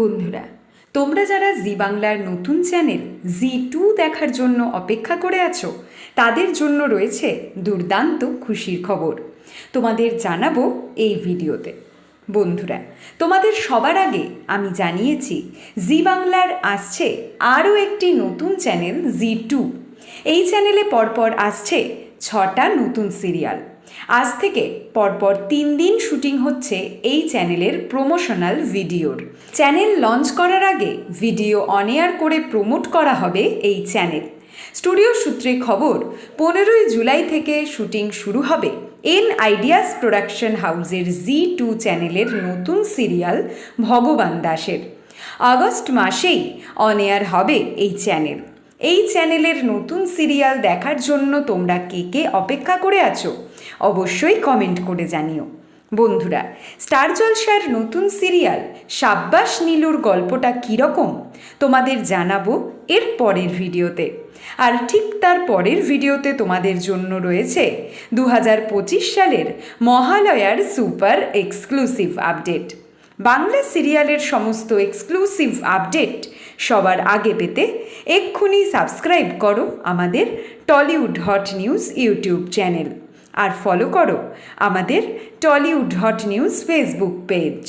বন্ধুরা, তোমরা যারা জি বাংলার নতুন চ্যানেল জি টু দেখার জন্য অপেক্ষা করে আছো, তাদের জন্য রয়েছে দুর্দান্ত খুশির খবর। তোমাদের জানাব এই ভিডিওতে। বন্ধুরা, তোমাদের সবার আগে আমি জানিয়েছি, জি বাংলার আসছে আরও একটি নতুন চ্যানেল জি টু। এই চ্যানেলে পরপর আসছে ছটা নতুন সিরিয়াল। আজ থেকে পরপর তিন দিন শুটিং হচ্ছে এই চ্যানেলের প্রমোশনাল ভিডিওর। চ্যানেল লঞ্চ করার আগে ভিডিও অন এয়ার করে প্রমোট করা হবে এই চ্যানেল। স্টুডিও সূত্রে খবর, পনেরোই জুলাই থেকে শুটিং শুরু হবে এন আইডিয়াস প্রোডাকশন হাউসের জি টু চ্যানেলের নতুন সিরিয়াল ভগবান দাসের। আগস্ট মাসেই অন এয়ার হবে এই চ্যানেল। এই চ্যানেলের নতুন সিরিয়াল দেখার জন্য তোমরা কে কে অপেক্ষা করে আছো, অবশ্যই কমেন্ট করে জানিও। বন্ধুরা, স্টার জলসার নতুন সিরিয়াল, সাব্বাস নীলুর গল্পটা কীরকম, তোমাদের জানাব এর পরের ভিডিওতে। আর ঠিক তার পরের ভিডিওতে তোমাদের জন্য রয়েছে দু হাজার পঁচিশ সালের মহালয়ার সুপার এক্সক্লুসিভ আপডেট। বাংলা সিরিয়ালের সমস্ত এক্সক্লুসিভ আপডেট সবার আগে পেতে এক্ষুনি সাবস্ক্রাইব করো আমাদের Tollywood hot news YouTube channel. আর ফলো করো আমাদের Tollywood hot news Facebook page